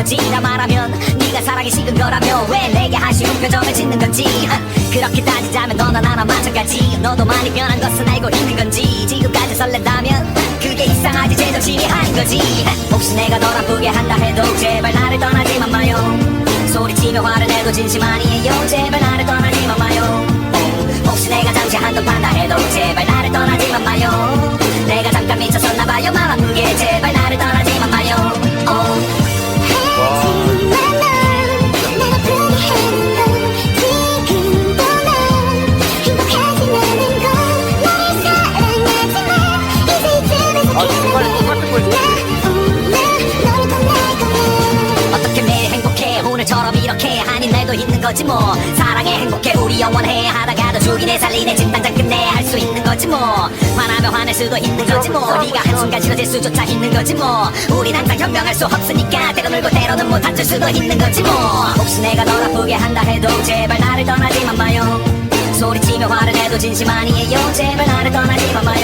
거지. 나 말하면 네가 사랑이 식은 거라며 왜 내게 아쉬운 표정을 짓는 건지. 그렇게 따지자면 너나 나나 마찬가지. 너도 많이 변한 것은 알고 있는 건지. 지금까지 설렌다면 그게 이상하지. 제정신이 아닌 거지. 혹시 내가 널 아프게 한다 해도 제발 나를 떠나지만 마요. 소리치며 화를 내도 진심 아니에요. 제발 나를 떠나지만 마요. 혹시 내가 잠시 한눈 판다 해도 제발 나를 떠나지만 마요. 내가 잠깐 미쳤었나 봐요. 맘 아프게 제발 나를 떠나지 너를 떠날 거야 어떻게 매일 행복해? 오늘처럼 이렇게 아닌 날도 있는 거지 뭐. 사랑해 행복해. 우리 영원해. 하다가도 죽이네 살리네. 집 당장 끝내 할 수 있는 거지 뭐. 화나면 화낼 수도 있는 거지 뭐. 네가 한순간 싫어질 수조차 있는 거지 뭐. 우린 항상 현명할 수 없으니까 때로 놀고 때로는 못 다툴 수도 있는 거지 뭐. 혹시 내가 널 아프게 한다 해도 제발 나를 떠나지만 마요. 소리치며 화를 내도 진심 아니에요. 제발 나를 떠나지만 마요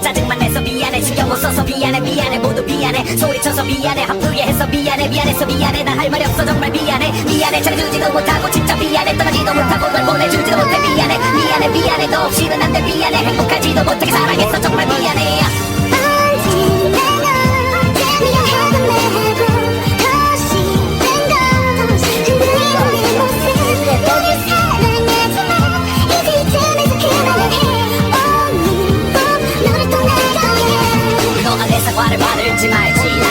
짜증만 내서 미안해. 신경 못 써서 미안해 미안해. 모두 미안해. 소리쳐서 미안해. 아프게 해서 미안해 미안해서 미안해. 난할 말이 없어. 정말 미안해. 미안해. 잘해주지도 못하고 진짜 미안해. 떠나지도 못하고 널 보내주지도 못해. 미안해 미안해 미안해. 너 없이는 안 돼. 미안해. 행복하지도 못하게 사랑했어 정말 미안해. body body into my jeans.